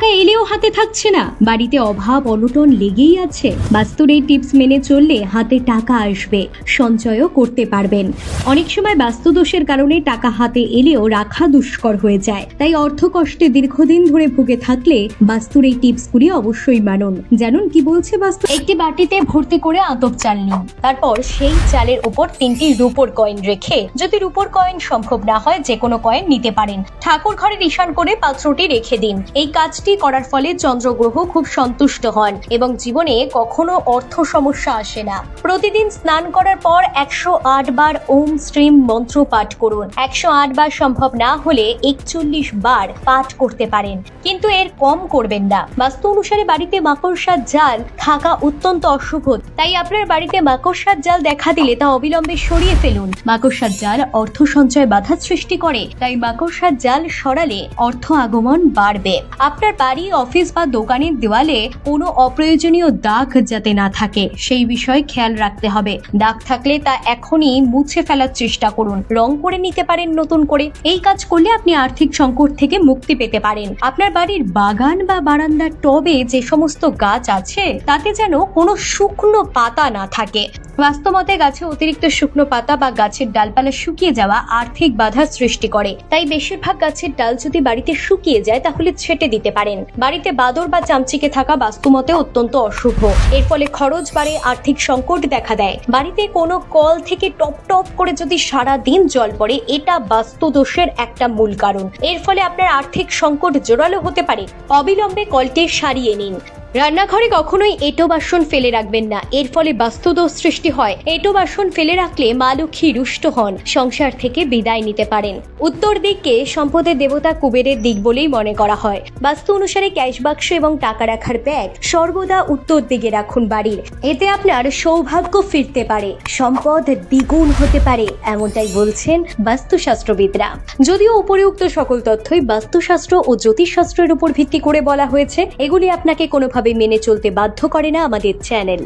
টাকা এলেও হাতে থাকছে না। বাড়িতে অভাব, অনটন লেগেই আছে। বাস্তুর এই টিপস মেনে চললে হাতে টাকা আসবে, সঞ্চয়ও করতে পারবেন। অনেক সময় বাস্তু দোষের কারণে টাকা হাতে এলেও রাখা দুষ্কর হয়ে যায়। তাই অর্থ কষ্টে দীর্ঘদিন ধরে ভুগে থাকলে বাস্তুর এই টিপসগুলি অবশ্যই মানুন। জানুন কি বলছে বাস্তু? একটি বাটিতে ভর্তি করে আতপ চাল নিন। তারপর সেই চালের উপর তিনটি রূপোর কয়েন রেখে, যদি রূপোর কয়েন সম্ভব না হয় যে কোনো কয়েন নিতে পারেন। ঠাকুর ঘরের ঈশান করে পাত্রটি রেখে দিন। এই কাজটি করার ফলে চন্দ্রগ্রহ খুব সন্তুষ্ট হন এবং জীবনে কখনো অর্থ সমস্যা আসে না। প্রতিদিন স্নান করার পর একশো আট বার ওম স্ট্রিম মন্ত্র পাঠ করুন। একশো আট বার সম্ভব না হলে একচল্লিশ বার পাঠ করতে পারেন। কিন্তু এর কম করবেন না। বাস্তু অনুসারে বাড়িতে মাকড়সার জাল থাকা অত্যন্ত অশুভ। তাই আপনার বাড়িতে মাকড়সার জাল দেখা দিলে তা অবিলম্বে সরিয়ে ফেলুন। মাকড়সার জাল অর্থ সঞ্চয় বাধা সৃষ্টি করে। তাই মাকড়সার জাল সরালে অর্থ আগমন বাড়বে। আপনার বাড়ি অফিস বা দোকানের দেওয়ালে কোনো অপ্রয়োজনীয় দাগ যাতে না থাকে, সেই বিষয়ে খেয়াল রাখতে হবে। দাগ থাকলে তা এখনই মুছে ফেলার চেষ্টা করুন। রং করে নিতে পারেন নতুন করে। এই কাজ করলে আপনি আর্থিক সংকট থেকে মুক্তি পেতে পারেন। আপনার বাড়ির বাগান বা বারান্দার টবে যে সমস্ত গাছ আছে, তাতে যেন কোনো শুকনো পাতা না থাকে। বাস্তবতে গাছে অতিরিক্ত শুকনো পাতা বা গাছের ডালপালা শুকিয়ে যাওয়া আর্থিক বাধার সৃষ্টি করে। তাই বেশিরভাগ গাছের ডাল যদি বাড়িতে শুকিয়ে যায়, তাহলে ছেটে দিতে পারেন বাড়িতে বাদর বা চামচিকে থাকা বাস্তুমতে অত্যন্ত অশুভ। এর ফলে খরচ বাড়ে, আর্থিক সংকট দেখা দেয়। বাড়িতে কোনো কল থেকে টপ টপ করে যদি সারা দিন জল পড়ে, এটা বাস্তু দোষের একটা মূল কারণ। এর ফলে আপনার আর্থিক সংকট জোরালো হতে পারে। অবিলম্বে কলটি সারিয়ে নিন। রান্নাঘরে কখনোই এটো বাসন ফেলে রাখবেন না। এর ফলে বাস্তুদোষ সৃষ্টি হয়। এটো বাসন ফেলে রাখলে মা লক্ষ্মী রুষ্ট হন, সংসার থেকে বিদায় নিতে পারেন। উত্তর দিককে সম্পদের দেবতা কুবেরের দিক বলেই মনে করা হয়। বাস্তু অনুসারে ক্যাশ বাক্স এবং টাকা রাখার ব্যাগ সর্বদা উত্তর দিকে রাখুন বাড়ির। এতে আপনার সৌভাগ্য ফিরতে পারে, সম্পদ দ্বিগুণ হতে পারে, এমনটাই বলছেন বাস্তুশাস্ত্রবিদরা। যদিও উপরিউক্ত সকল তথ্যই বাস্তুশাস্ত্র ও জ্যোতিষশাস্ত্রের উপর ভিত্তি করে বলা হয়েছে, এগুলি আপনাকে কোনোভাবে মেনে চলতে বাধ্য করে না আমাদের চ্যানেল।